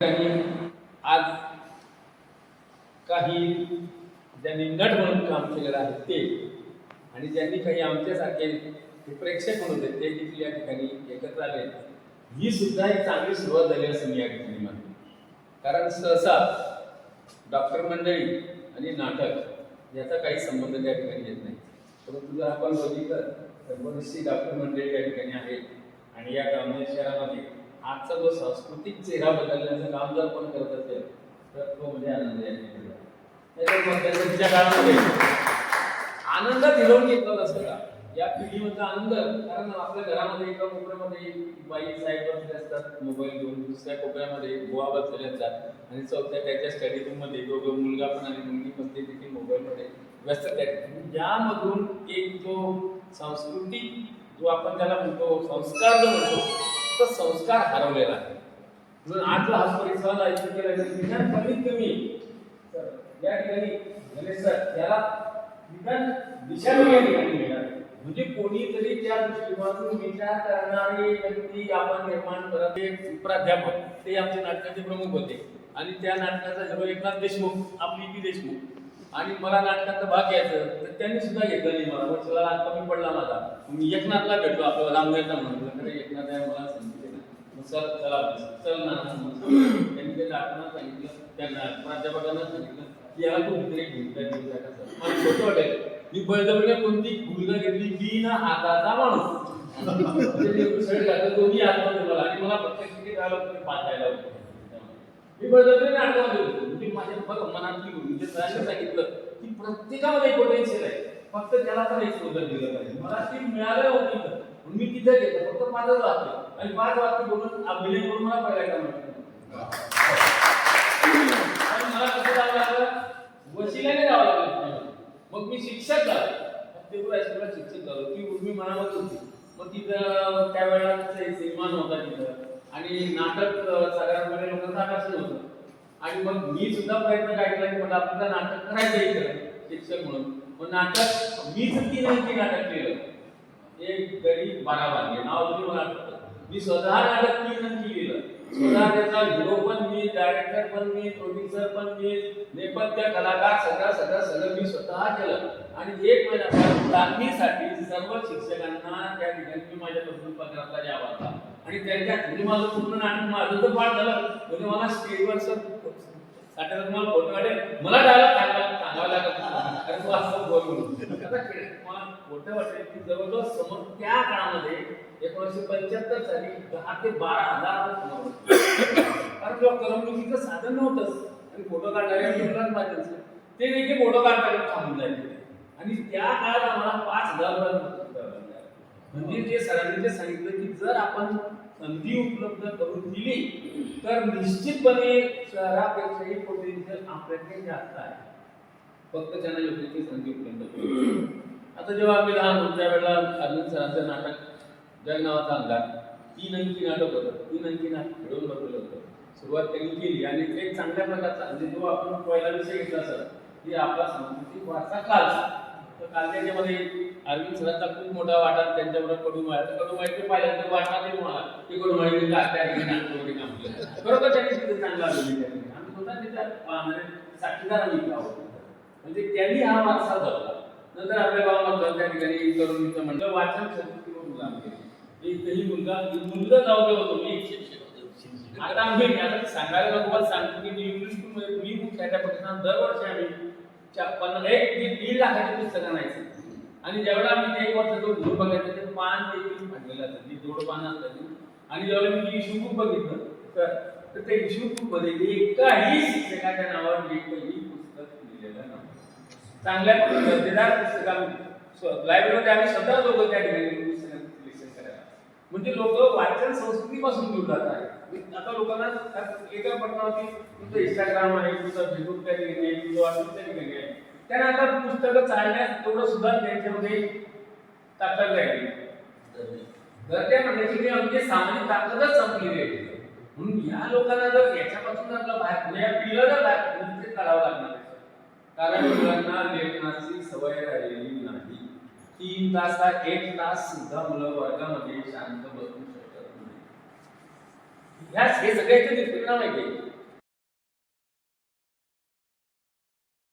आज काही ज्यांनी नट म्हणून काम केलेलं आहे ते आणि ज्यांनी काही आमच्यासारखे प्रेक्षक म्हणून आहेत, ते देखील या ठिकाणी एकत्र आले. ही सुद्धा एक चांगली सुरुवात झाली असं मी या ठिकाणी मानतो कारण सहसा डॉक्टर मंडळी आणि नाटक याचा काही संबंध त्या ठिकाणी येत नाही. परंतु जर आपण बघितलं तर बरीचशी डॉक्टर मंडळी या ठिकाणी आहेत आणि या ग्रामीण शहरामध्ये आजचा जो सांस्कृतिक चेहरा बदलण्याचं काम जर कोण करत असेल तर तो म्हणजे आनंद यांनी काळामध्ये आनंद दिलवून घेतला नसतं का? या पिढीमधला आनंद कारण आपल्या घरामध्ये एका कोपऱ्यामध्ये बाई साहेब बसले असतात मोबाईल घेऊन दुसऱ्या कोपऱ्यामध्ये बुवा बसलेले असतात. आणि चौथ्या त्याच्या स्टडी रूममध्ये दोघं मुलगा पण आणि मुलगी पण ते देखील मोबाईल मध्ये व्यस्त आहेत. यामधून एक जो सांस्कृतिक जो आपण त्याला म्हणतो संस्कार जो म्हणतो तो संस्कार हरवलेला आहे. म्हणून आज हा परिसर आयोजित केला निदान कमीत कमी तर या ठिकाणी गणेश सर याला निदान दिशाभूल या ठिकाणी मिळणार. म्हणजे कोणीतरी त्या दृष्टिकोनातून विचार करणारी व्यक्ती आपण निर्माण करत ते प्राध्यापक ते आमचे नाटकाचे प्रमुख होते. आणि त्या नाटकाचा हिरो एकनाथ देशमुख आपली बी देशमुख. आणि मला नाटकात भाग घ्यायचं तर त्यांनी सुद्धा घेतलं नाही मला. मग चला कमी पडला माझा. मी एकनाथला भेटलो आपल्याला रामदेवला म्हणून. खरं एकनाथ आहे मला संधी मग चल चला चल ना त्यांनी ते नाटकांना सांगितलं त्यांना प्राध्यापकांना सांगितलं की याला तू एक घेऊन दिली जाईल मला छोटं वाटेल मी बळजबरीने कोणती भूमिका घेतली मी ना हाताचा माणूस. दोन्ही हातमध्ये मला. आणि मला प्रत्येक ठिकाणी राहायला होतं, होतं. मी बळजबरीने नाटकामध्ये होतो? म्हणजे माझ्या बघ मनातली म्हणजे सरांनी सांगितलं की प्रत्येकामध्ये पोटेन्शियल आहे. फक्त त्याला पण एक्सपोजर दिलं पाहिजे. मला ती मिळालं होती तर मी तिथे घेतलं फक्त पाचच वाक्य. आणि पाच वाक्य बोलून अभिनय करून मला पहिला काम मला कसं जावं लागलं? वशिल्याने जावं लागलं मग मी शिक्षक झालो. फतेपूर हायस्कूलला शिक्षक झालो. ती उर्मी मनामध्ये होती. मग तिथं त्यावेळेला कसं आहे, सिनेमा नव्हता तिथं. आणि नाटक सगळ्यांमध्ये साधारणपणे लोकांचं आकर्षण होतं आणि मग मी सुद्धा प्रयत्न काय की मला आपल्याला नाटक करायचं इकडं शिक्षक म्हणून. मग नाटक मीच नाही ते नाटक केलं. एक गरीब बारा वाजले नाव तुम्ही मला आठवतं. मी स्वतः नाटक तीन नक्की लिहिलं स्वतः त्याचा हिरो पण मी डायरेक्टर पण मी प्रोड्युसर पण मी नेपथ्य कलाकार सगळं सगळं सगळं मी स्वतः केलं. आणि एक महिना लागणीसाठी सर्व शिक्षकांना त्या ठिकाणी मी माझ्यापासून पत्रातला द्यावा आणि त्यांच्या म्हणजे माझं पूर्ण नाटक माझं तर पाठ झालं. म्हणजे मला स्टेजवर सर साठ्याला तुम्हाला फोटो काढेल मला डायलॉग सांगायला सांगावं लागत कारण तू असं बोलून आता मला खोटं वाटेल की जवळजवळ समोर त्या काळामध्ये एकोणीसशे पंच्याहत्तर साली दहा ते बारा हजार कारण तेव्हा करमणुकीचं साधन नव्हतंच. आणि फोटो काढणारे मुलांना माझ्याचं ते देखील फोटो काढताना थांबून जायचे आणि त्या काळात आम्हाला पाच हजार म्हणजे ते सरांनी जे सांगितलं की जर आपण संधी उपलब्ध करून दिली तर निश्चितपणे शहरापेक्षाही पोटेन्शियल आपल्याकडे जास्त आहे. फक्त त्यांना योग्य ती संधी उपलब्ध आता जेव्हा आम्ही लहान होतो त्यावेळेला अर्जुन सरांचं नाटक जग नावाचा अंगार तीन अंकी नाटक होतं. तीन अंकी नाटक खेळून बसलेलं होतं. सुरुवात त्यांनी केली आणि ते एक चांगल्या प्रकारचा म्हणजे जो आपण पहिला विषय घेतला सर की आपला सांस्कृतिक वारसा कालचा तर काल अरविंद सरांचा खूप मोठा वाटा त्यांच्याबरोबर कडू माळ. कडू माहिती पाहिल्यानंतर वाटणार नाही मला की कडू माहिती का त्या काम केलं. बरोबर त्यांनी तिथे चांगला अभिनय आम्ही स्वतः तिथे साक्षीदार आम्ही आहोत. म्हणजे त्यांनी हा वारसा जपला. नंतर आपल्या गावामध्ये त्या ठिकाणी तरुणीचं म्हणलं वाचन शक्तीवर मुलाम केली. एकही मुलगा मुलगा जाऊ दे होतो मी शिक्षक आता आम्ही आता सांगायला नको सांगतो की मी इंग्लिश स्कूलमध्ये मी खूप त्या पक्षानं दरवर्षी आम्ही पन्नास एक दीड लाखाची पुस्तकं नाही आणि जेवढा आम्ही ते एक वर्ष जो ग्रुप बघायचा ते पान देखील फाटलेलं असतं ती जोड पानं असतात आणि जेव्हा मी इश्यू बुक बघितलं तर तर ते इश्यू बुकमध्ये एकाही शिक्षकाच्या नावावर एकही पुस्तक लिहिलेलं नव्हतं. चांगल्या दर्जेदार पुस्तकां लायब्ररीमध्ये आम्ही स्वतः लोक त्या ठिकाणी म्हणजे लोक वाचन संस्कृतीपासून दूर जात आहे आता लोकांना एका पटनावरती तुमचं इंस्टाग्राम आहे तुमचं फेसबुक त्या ठिकाणी आहे तुमचं व्हॉट्सअप त्या ठिकाणी आहे. त्यांना आता पुस्तकं चालण्यास तेवढं सुद्धा त्यांच्यामध्ये ताकद राहिली. तर त्या म्हणण्याची की आमची सामान्य ताकदच संपलेली आहे म्हणून या लोकांना जर याच्यापासून आपला बाहेर या पिढीला जर बाहेर निश्चित काढावं लागणार कारण मुलांना लेखनाची सवय राहिलेली नाही. तीन तासात एक तास सुद्धा मुलं वर्गामध्ये शांत बसू शकत नाही ह्या हे सगळ्याचे दुष्परिणाम आहे